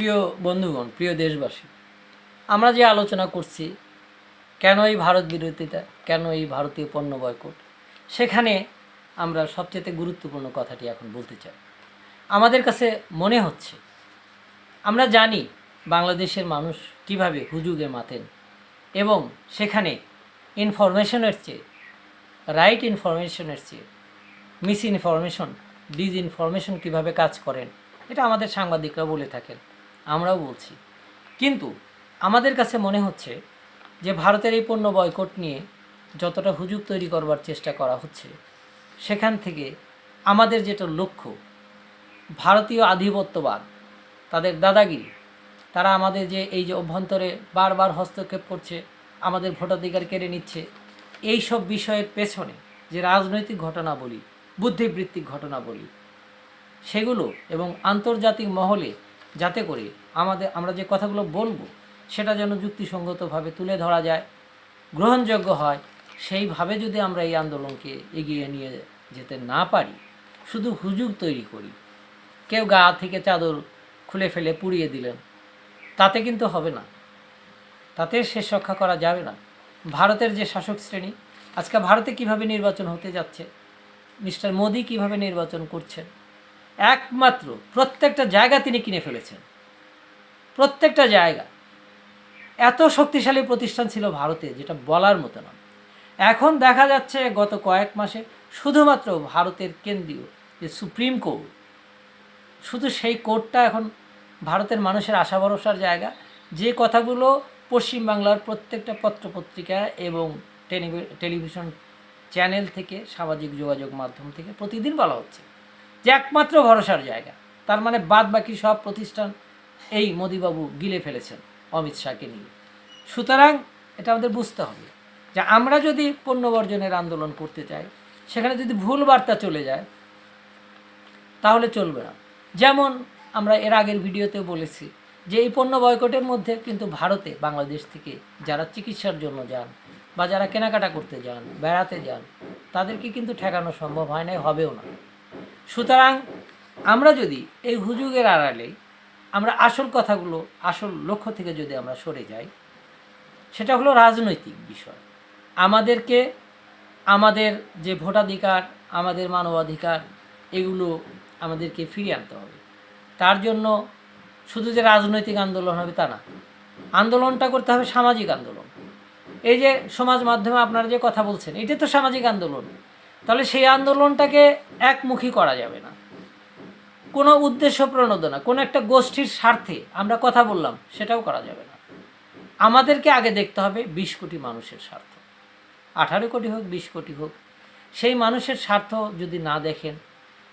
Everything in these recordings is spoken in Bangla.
প্রিয় বন্ধুগণ, প্রিয় দেশবাসী, আমরা যে আলোচনা করছি, কেন এই ভারত বিরোধিতা, কেন এই ভারতীয় পণ্য বয়কট, সেখানে আমরা সবচেয়ে গুরুত্বপূর্ণ কথাটি এখন বলতে চাই। আমাদের কাছে মনে হচ্ছে, আমরা জানি বাংলাদেশের মানুষ কীভাবে হুজুগে মাতেন এবং সেখানে ইনফরমেশনের চেয়ে, রাইট ইনফরমেশনের চেয়ে, মিস ইনফরমেশন ডিজ ইনফরমেশন কীভাবে কাজ করেন, এটা আমাদের সাংবাদিকরা বলে থাকেন। আমরাও বলছি। কিন্তু আমাদের কাছে মনে হচ্ছে যে ভারতের এই পণ্য বয়কট নিয়ে যতটা হুজুগ তৈরি করবার চেষ্টা করা হচ্ছে, সেখান থেকে আমাদের যেটা লক্ষ্য, ভারতীয় আধিপত্যবাদ, তাদের দাদাগিরি, তারা আমাদের যে এই যে অভ্যন্তরে বারবার হস্তক্ষেপ করছে, আমাদের ভোটাধিকার কেড়ে নিচ্ছে, এই সব বিষয়ের পেছনে যে রাজনৈতিক ঘটনা বলি বুদ্ধিবৃত্তিক ঘটনা বলি সেগুলো এবং আন্তর্জাতিক মহলে যাতে করে আমাদের, আমরা যে কথাগুলো বলব, সেটা যেন যুক্তিসঙ্গতভাবে তুলে ধরা যায়, গ্রহণযোগ্য হয়, সেইভাবে যদি আমরা এই আন্দোলনকে এগিয়ে নিয়ে যেতে না পারি, শুধু হুজুগ তৈরি করি, কেউ গা থেকে চাদর খুলে ফেলে পুড়িয়ে দিলেন, তাতে কিন্তু হবে না। তাতে শেষ রক্ষা করা যাবে না। ভারতের যে শাসক শ্রেণি, আজকে ভারতে কীভাবে নির্বাচন হতে যাচ্ছে, মিস্টার মোদি কীভাবে নির্বাচন করছেন একমাত্র প্রত্যেকটা জায়গা তিনি কিনে ফেলেছেন। প্রত্যেকটা জায়গা। এত শক্তিশালী প্রতিষ্ঠান ছিল ভারতে, যেটা বলার মতো না এখন দেখা যাচ্ছে গত কয়েক মাসে শুধুমাত্র ভারতের কেন্দ্রীয় যে সুপ্রিম কোর্ট, শুধু সেই কোর্টটা এখন ভারতের মানুষের আশা ভরসার জায়গা। যে কথাগুলো পশ্চিমবাংলার প্রত্যেকটা পত্রপত্রিকা এবং টেলিভি- টেলিভিশন চ্যানেল থেকে সামাজিক যোগাযোগ মাধ্যম থেকে প্রতিদিন বলা হচ্ছে যে একমাত্র ভরসার জায়গা। তার মানে বাদ বাকি সব প্রতিষ্ঠান এই মোদিবাবু গিলে ফেলেছেন অমিত শাহকে নিয়ে। সুতরাং এটা আমাদের বুঝতে হবে যে আমরা যদি পণ্য বর্জনের আন্দোলন করতে চাই, সেখানে যদি ভুল বার্তা চলে যায়, তাহলে চলবে না। যেমন আমরা এর আগের ভিডিওতেও বলেছি যে এই পণ্য বয়কটের মধ্যে কিন্তু ভারতে বাংলাদেশ থেকে যারা চিকিৎসার জন্য যান বা যারা কেনাকাটা করতে যান, বেড়াতে যান, তাদেরকে কিন্তু ঠেকানো সম্ভব হয় না হবেও না। সুতরাং আমরা যদি এই হুজুগের আড়ালে আমরা আসল কথাগুলো, আসল লক্ষ্য থেকে যদি আমরা সরে যাই, সেটা হলো রাজনৈতিক বিষয়। আমাদেরকে আমাদের যে ভোটাধিকার, আমাদের মানবাধিকার, এগুলো আমাদেরকে ফিরিয়ে আনতে হবে। তার জন্য শুধু যে রাজনৈতিক আন্দোলন হবে তা না, আন্দোলনটা করতে হবে সামাজিক আন্দোলন। এই যে সমাজ মাধ্যমে আপনারা যে কথা বলছেন এটা তো সামাজিক আন্দোলন। তাহলে সেই আন্দোলনটাকে একমুখী করা যাবে না। কোনো উদ্দেশ্য প্রণোদনা, কোনো একটা গোষ্ঠীর স্বার্থে আমরা কথা বললাম, সেটাও করা যাবে না। আমাদেরকে আগে দেখতে হবে বিশ কোটি মানুষের স্বার্থ। আঠারো কোটি হোক, বিশ কোটি হোক, সেই মানুষের স্বার্থ যদি না দেখেন,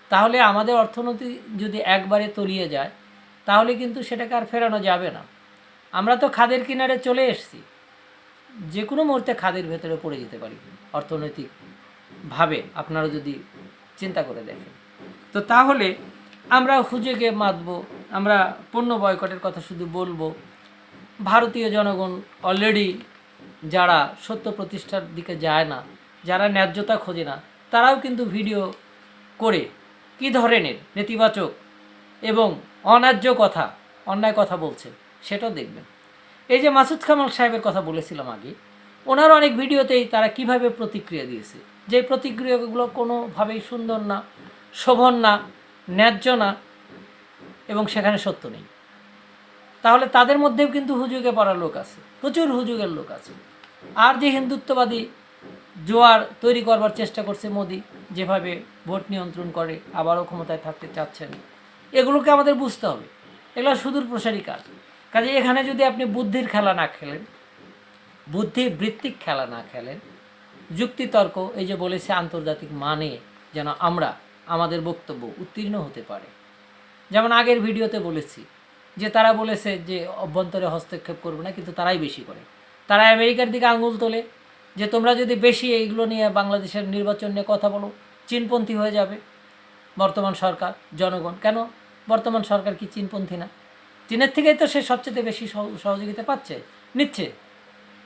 তাহলে আমাদের অর্থনীতি যদি একবারে তলিয়ে যায়, তাহলে কিন্তু সেটাকে আর ফেরানো যাবে না। আমরা তো খাদের কিনারে চলে এসেছি। যে কোনো মুহূর্তে খাদের ভেতরে পড়ে যেতে পারি অর্থনৈতিকভাবে আপনারা যদি চিন্তা করে দেখেন। তো তাহলে আমরা হুজেগে মাতবো, আমরা পণ্য বয়কটের কথা শুধু বলব। ভারতীয় জনগণ অলরেডি যারা সত্য প্রতিষ্ঠার দিকে যায় না, যারা ন্যায্যতা খোঁজে না, তারাও কিন্তু ভিডিও করে কী ধরনের নেতিবাচক এবং অন্যায্য কথা, অন্যায় কথা বলছে, সেটাও দেখবেন। এই যে মাসুদ কামাল সাহেবের কথা বলেছিলাম আগে, ওনার অনেক ভিডিওতেই তারা কীভাবে প্রতিক্রিয়া দিয়েছে যে প্রতিক্রিয়াগুলো কোনোভাবেই সুন্দর না, শোভন না, ন্যায্য না এবং সেখানে সত্য নেই। তাহলে তাদের মধ্যেও কিন্তু হুজুগে পড়া লোক আছে, প্রচুর হুজুগের লোক আছে। আর যে হিন্দুত্ববাদী জোয়ার তৈরি করবার চেষ্টা করছে মোদি, যেভাবে ভোট নিয়ন্ত্রণ করে, আবারও ক্ষমতায় থাকতে চাচ্ছেন, এগুলোকে আমাদের বুঝতে হবে। এগুলো সুদূর প্রসারী কাজ। কাজে এখানে যদি আপনি বুদ্ধির খেলা না খেলেন বুদ্ধি বৃত্তিক খেলা না খেলেন যুক্তিতর্ক, এই যে বলেছে আন্তর্জাতিক মানে যেন আমরা আমাদের বক্তব্য উত্তীর্ণ হতে পারে। যেমন আগের ভিডিওতে বলেছি যে তারা বলেছে যে অভ্যন্তরে হস্তক্ষেপ করবে না, কিন্তু তারাই বেশি করে। তারা আমেরিকার দিকে আঙুল তোলে যে তোমরা যদি বেশি এইগুলো নিয়ে বাংলাদেশের নির্বাচন নিয়ে কথা বলো, চীনপন্থী হয়ে যাবে বর্তমান সরকার, জনগণ। কেন? বর্তমান সরকার কি চীনপন্থী না? চীনের থেকেই তো সে সবচেয়ে বেশি সহ- সহযোগিতা পাচ্ছে, নিচ্ছে।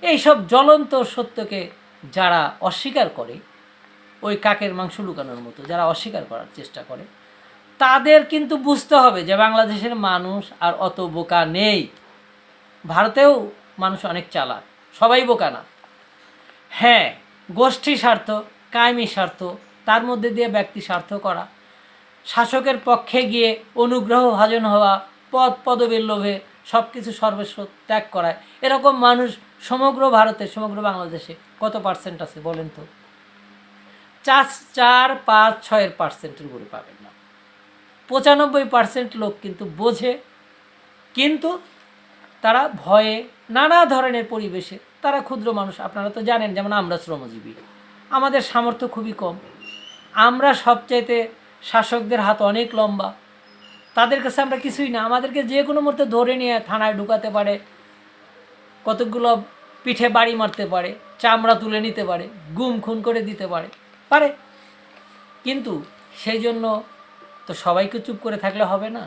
এইসব জ্বলন্ত সত্যকে যারা অস্বীকার করে ওই কাকের মাংস লুকানোর মতো, যারা অস্বীকার করার চেষ্টা করে, তাদের কিন্তু বুঝতে হবে যে বাংলাদেশের মানুষ আর অত বোকা নেই। ভারতেও মানুষ অনেক চালাক, সবাই বোকা না। হ্যাঁ গোষ্ঠী স্বার্থ, কায়েমি স্বার্থ, তার মধ্যে দিয়ে ব্যক্তি স্বার্থ করা, শাসকের পক্ষে গিয়ে অনুগ্রহ ভাজন হওয়া, পদ পদবীর লোভে সব কিছু সর্বস্ব ত্যাগ করায় এরকম মানুষ সমগ্র ভারতে, সমগ্র বাংলাদেশে কত পার্সেন্ট আছে বলেন তো? চার চার, পাঁচ, ছয়ের পার্সেন্টের উপরে পাবেন না। পঁচানব্বই পার্সেন্ট লোক কিন্তু বোঝে, কিন্তু তারা ভয়ে নানা ধরনের পরিবেশে তারা ক্ষুদ্র মানুষ। আপনারা তো জানেন, যেমন আমরা শ্রমজীবী, আমাদের সামর্থ্য খুবই কম। আমরা সবচাইতে শাসকদের হাত অনেক লম্বা। তাদের কাছে আমরা কিছুই না। আমাদেরকে যে কোনো মুহূর্তে ধরে নিয়ে থানায় ঢুকাতে পারে, কতগুলো পিঠে বাড়ি মারতে পারে। চামড়া তুলে নিতে পারে, গুম খুন করে দিতে পারে পারে। কিন্তু সেই জন্য তো সবাইকে চুপ করে থাকলে হবে না।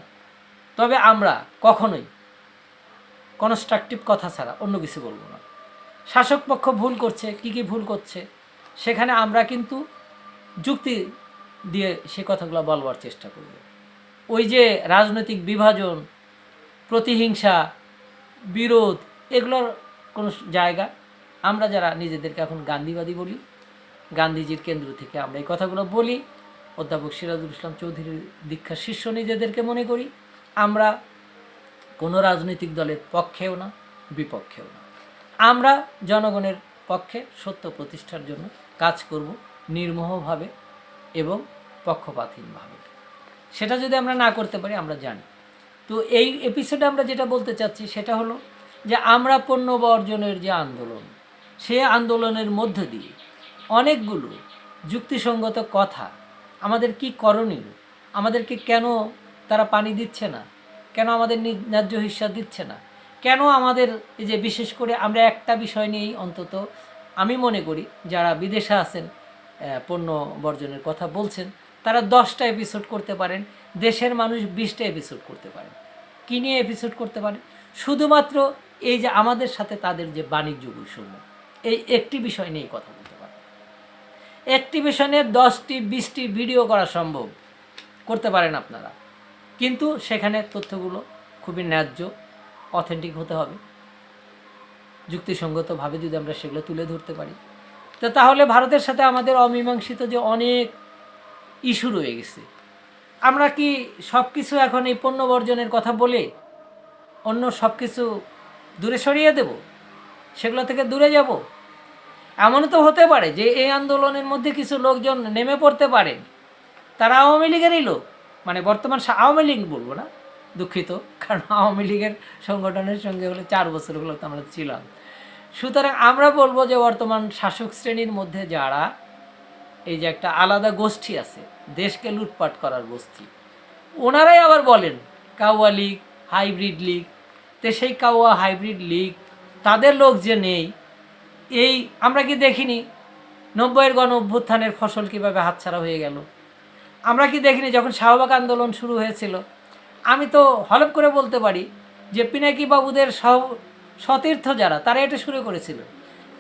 তবে আমরা কখনোই কনস্ট্রাকটিভ কথা ছাড়া অন্য কিছু বলব না। শাসক পক্ষ ভুল করছে, কি কি ভুল করছে, সেখানে আমরা কিন্তু যুক্তি দিয়ে সে কথাগুলো বলবার চেষ্টা করব। ওই যে রাজনৈতিক বিভাজন, প্রতিহিংসা, বিরোধ, এগুলোর কোনো জায়গা আমরা যারা নিজেদেরকে এখন গান্ধীবাদী বলি, গান্ধীজির কেন্দ্র থেকে আমরা এই কথাগুলো বলি, অধ্যাপক সিরাজুল ইসলাম চৌধুরীর দীক্ষার শিষ্য নিজেদেরকে মনে করি, আমরা কোনো রাজনৈতিক দলের পক্ষেও না, বিপক্ষেও না। আমরা জনগণের পক্ষে সত্য প্রতিষ্ঠার জন্য কাজ করব নির্মোহভাবে এবং পক্ষপাতহীনভাবে সেটা যদি আমরা না করতে পারি, আমরা জানি। তো এই এপিসোডে আমরা যেটা বলতে চাচ্ছি, সেটা হলো যে আমরা পণ্য বর্জনের যে আন্দোলন সে আন্দোলনের মধ্য দিয়ে অনেকগুলো যুক্তিসঙ্গত কথা, আমাদের কি করণীয়, আমাদেরকে কেন তারা পানি দিচ্ছে না, কেন আমাদের ন্যায্য হিস্সা দিচ্ছে না, কেন আমাদের এই যে বিশেষ করে আমরা একটা বিষয় নিয়েই অন্তত আমি মনে করি, যারা বিদেশে আছেন পণ্য বর্জনের কথা বলছেন, তারা দশটা এপিসোড করতে পারেন, দেশের মানুষ বিশটা এপিসোড করতে পারেন। কী নিয়ে এপিসোড করতে পারেন? শুধুমাত্র এই যে আমাদের সাথে তাদের যে বাণিজ্য বৈষম্য এই একটি বিষয় নিয়েই কথা বলতে পারেন একটি বিষয় নিয়ে দশটি, বিশটি ভিডিও করা সম্ভব। করতে পারেন আপনারা। কিন্তু সেখানে তথ্যগুলো খুবই ন্যায্য অথেন্টিক হতে হবে। যুক্তিসঙ্গতভাবে যদি আমরা সেগুলো তুলে ধরতে পারি। তো তাহলে ভারতের সাথে আমাদের অমীমাংসিত যে অনেক ইস্যু রয়ে গেছে। আমরা কি সব কিছু এখন এই পণ্য বর্জনের কথা বলে অন্য সব কিছু দূরে সরিয়ে দেব? সেগুলো থেকে দূরে যাব? এমনও তো হতে পারে যে এই আন্দোলনের মধ্যে কিছু লোকজন নেমে পড়তে পারেন তারা আওয়ামী লীগেরই লোক। মানে বর্তমান আওয়ামী লীগ বলব না, দুঃখিত। কারণ আওয়ামী লীগের সংগঠনের সঙ্গে হলে চার বছর হলো তো আমরা ছিলাম। সুতরাং আমরা বলব যে বর্তমান শাসক শ্রেণির মধ্যে যারা, এই যে একটা আলাদা গোষ্ঠী আছে, দেশকে লুটপাট করার গোষ্ঠী, ওনারাই আবার বলেন, কাউয়া লীগ, হাইব্রিড লীগ। তো সেই কাউয়া হাইব্রিড লীগ, তাদের লোক যে নেই এই, আমরা কি দেখিনি? নব্বইয়ের গণ অভ্যুত্থানের ফসল কীভাবে হাতছাড়া হয়ে গেল? আমরা কি দেখিনি যখন শাহবাগ আন্দোলন শুরু হয়েছিল? আমি তো হলপ করে বলতে পারি যে পিনাকি বাবুদের সহ, সতীর্থ যারা, তারা এটা শুরু করেছিল।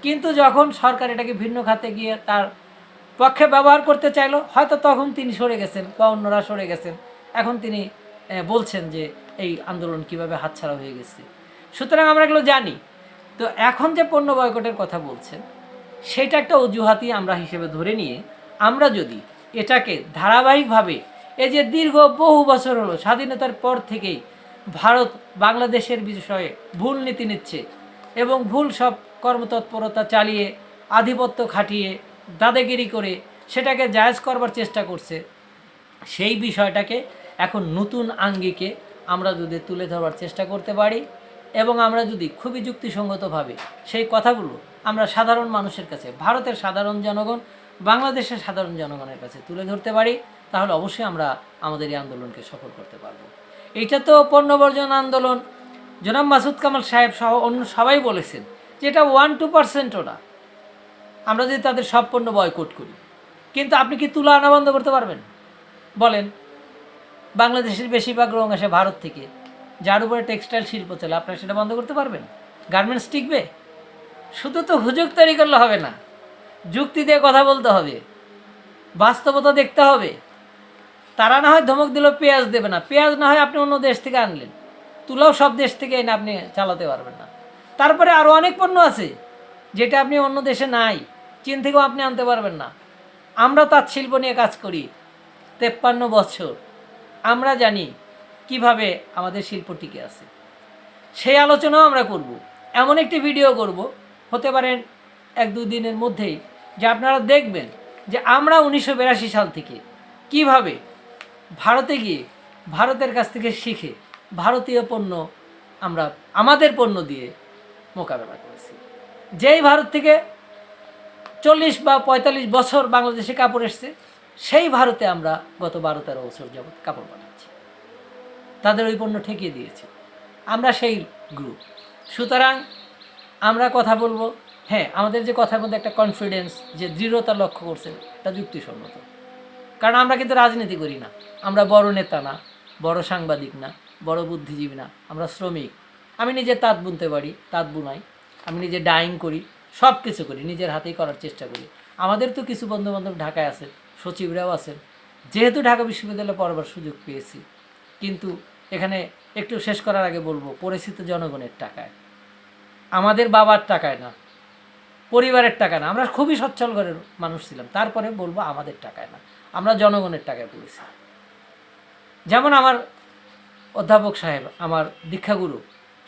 কিন্তু যখন সরকার এটাকে ভিন্ন খাতে গিয়ে তার পক্ষে ব্যবহার করতে চাইলো, হয়তো তখন তিনি সরে গেছেন বা অন্যরা সরে গেছেন। এখন তিনি বলছেন যে এই আন্দোলন কীভাবে হাতছাড়া হয়ে গেছে। সুতরাং আমরা এগুলো জানি। তো এখন যে পণ্য বয়কটের কথা বলছেন, সেটা একটা অজুহাতই আমরা হিসেবে ধরে নিয়ে আমরা যদি এটাকে ধারাবাহিকভাবে এই যে দীর্ঘ বহু বছর হলো, স্বাধীনতার পর থেকেই ভারত বাংলাদেশের বিষয়ে ভুল নীতি নিচ্ছে এবং ভুল সব কর্মতৎপরতা চালিয়ে আধিপত্য খাটিয়ে দাদাগিরি করে সেটাকে জায়জ করবার চেষ্টা করছে, সেই বিষয়টাকে এখন নতুন আঙ্গিকে আমরা যদি তুলে ধরবার চেষ্টা করতে পারি। এবং আমরা যদি খুবই যুক্তিসঙ্গতভাবে সেই কথাগুলো আমরা সাধারণ মানুষের কাছে, ভারতের সাধারণ জনগণ, বাংলাদেশের সাধারণ জনগণের কাছে তুলে ধরতে পারি, তাহলে অবশ্যই আমরা আমাদের এই আন্দোলনকে সফল করতে পারব। এইটা তো পণ্য বর্জন আন্দোলন। জনাব মাসুদ কামাল সাহেব সহ অন্য সবাই বলেছেন যে এটা ওয়ান টু পার্সেন্টও না। আমরা যদি তাদের সব পণ্য বয়কট করি, কিন্তু আপনি কি তুলা আনা বন্ধ করতে পারবেন? বলেন, বাংলাদেশের বেশিরভাগ রং আসে ভারত থেকে। যার উপরে টেক্সটাইল শিল্প চলে, আপনারা সেটা বন্ধ করতে পারবেন? গার্মেন্টস টিকবে? শুধু তো হুজুগ তৈরি করলে হবে না। যুক্তি দিয়ে কথা বলতে হবে। বাস্তবতা দেখতে হবে। তারা না হয় ধমক দিলেও পেঁয়াজ দেবে না। পেঁয়াজ না হয় আপনি অন্য দেশ থেকে আনলেন। তুলাও সব দেশ থেকে এনে আপনি চালাতে পারবেন না। তারপরে আরও অনেক পণ্য আছে, যেটা আপনি অন্য দেশে নাই। চীন থেকেও আপনি আনতে পারবেন না। আমরা তাঁত শিল্প নিয়ে কাজ করি। তেপ্পান্ন বছর। আমরা জানি কীভাবে আমাদের শিল্প টিকে আছে। সেই আলোচনাও আমরা করব। এমন একটি ভিডিও করব, হতে পারেন এক দিনের মধ্যেই, যে আপনারা দেখবেন যে আমরা উনিশশো বিরাশি সাল থেকে কীভাবে ভারতে গিয়ে ভারতের কাছ থেকে শিখে ভারতীয় পণ্য আমরা, আমাদের পণ্য দিয়ে মোকাবেলা করেছি। যেই ভারত থেকে চল্লিশ বা পঁয়তাল্লিশ বছর বাংলাদেশে কাপড় এসছে, সেই ভারতে আমরা গত বারো তেরো বছর যাবৎ কাপড় বানাচ্ছি তাদের ওই পণ্য ঠেকিয়ে দিয়েছে। আমরা সেই গ্রুপ সুতরাং আমরা কথা বলব হ্যাঁ আমাদের যে কথার মধ্যে একটা কনফিডেন্স যে দৃঢ়তা লক্ষ্য করছেন এটা যুক্তিসম্মত। কারণ আমরা কিন্তু রাজনীতি করি না। আমরা বড় নেতা না, বড় সাংবাদিক না, বড় বুদ্ধিজীবী না, আমরা শ্রমিক। আমি নিজে তাঁত বুনতে পারি, তাঁত বুনাই। আমি নিজে ডাইং করি সব কিছু করি, নিজের হাতেই করার চেষ্টা করি। আমাদের তো কিছু বন্ধুবান্ধব ঢাকায় আছে, সচিবরাও আছেন। যেহেতু ঢাকা বিশ্ববিদ্যালয়ে পড়বার সুযোগ পেয়েছি, কিন্তু এখানে একটু শেষ করার আগে বলব, পরিচিত জনগণের টাকায়। আমাদের বাবার টাকায় না, পরিবারের টাকা না। আমরা খুবই সচ্ছল ঘরের মানুষ ছিলাম, তারপরে বলব আমাদের টাকায় না। আমরা জনগণের টাকায় পড়েছি। যেমন আমার অধ্যাপক সাহেব, আমার দীক্ষাগুরু,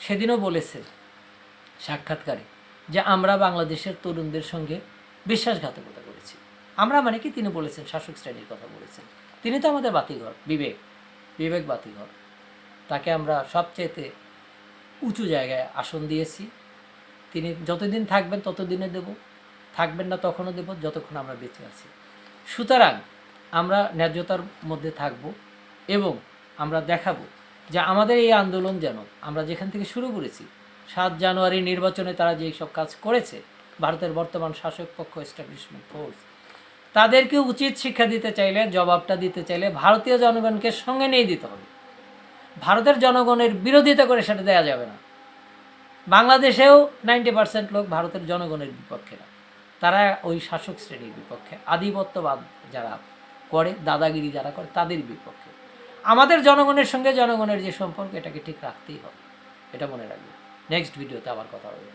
সেদিনও বলেছে সাক্ষাৎকারে যে আমরা বাংলাদেশের তরুণদের সঙ্গে বিশ্বাসঘাতকতা করেছি। আমরা মানে কি? তিনি বলেছেন, শাসক শ্রেণির কথা বলেছেন। তিনি তো আমাদের বাতিঘর, বিবেক বিবেক বাতিঘর। তাকে আমরা সবচেয়েতে উঁচু জায়গায় আসন দিয়েছি। তিনি যতদিন থাকবেন ততদিনে দেব, থাকবেন না তখনও দেব, যতক্ষণ আমরা বেঁচে আছি। সুতরাং আমরা ন্যায্যতার মধ্যে থাকব এবং আমরা দেখাব যে আমাদের এই আন্দোলন যেন আমরা যেখান থেকে শুরু করেছি, সাত জানুয়ারি নির্বাচনে তারা যেই সব কাজ করেছে, ভারতের বর্তমান শাসক পক্ষ এস্টাবলিশমেন্ট ফোর্স তাদেরকে উচিত শিক্ষা দিতে চাইলে, জবাবটা দিতে চাইলে ভারতীয় জনগণকে সঙ্গে নিয়ে দিতে হবে। ভারতের জনগণের বিরোধিতা করে সেটা দেওয়া যাবে না। বাংলাদেশেও নাইনটি পার্সেন্ট লোক ভারতের জনগণের বিপক্ষে না। তারা ওই শাসক শ্রেণির বিপক্ষে। আধিপত্যবাদ যারা করে, দাদাগিরি যারা করে, তাদের বিপক্ষে। আমাদের জনগণের সঙ্গে জনগণের যে সম্পর্ক, এটাকে ঠিক রাখতেই হবে। এটা মনে রাখবে নেক্সট ভিডিওতে আবার কথা হবে।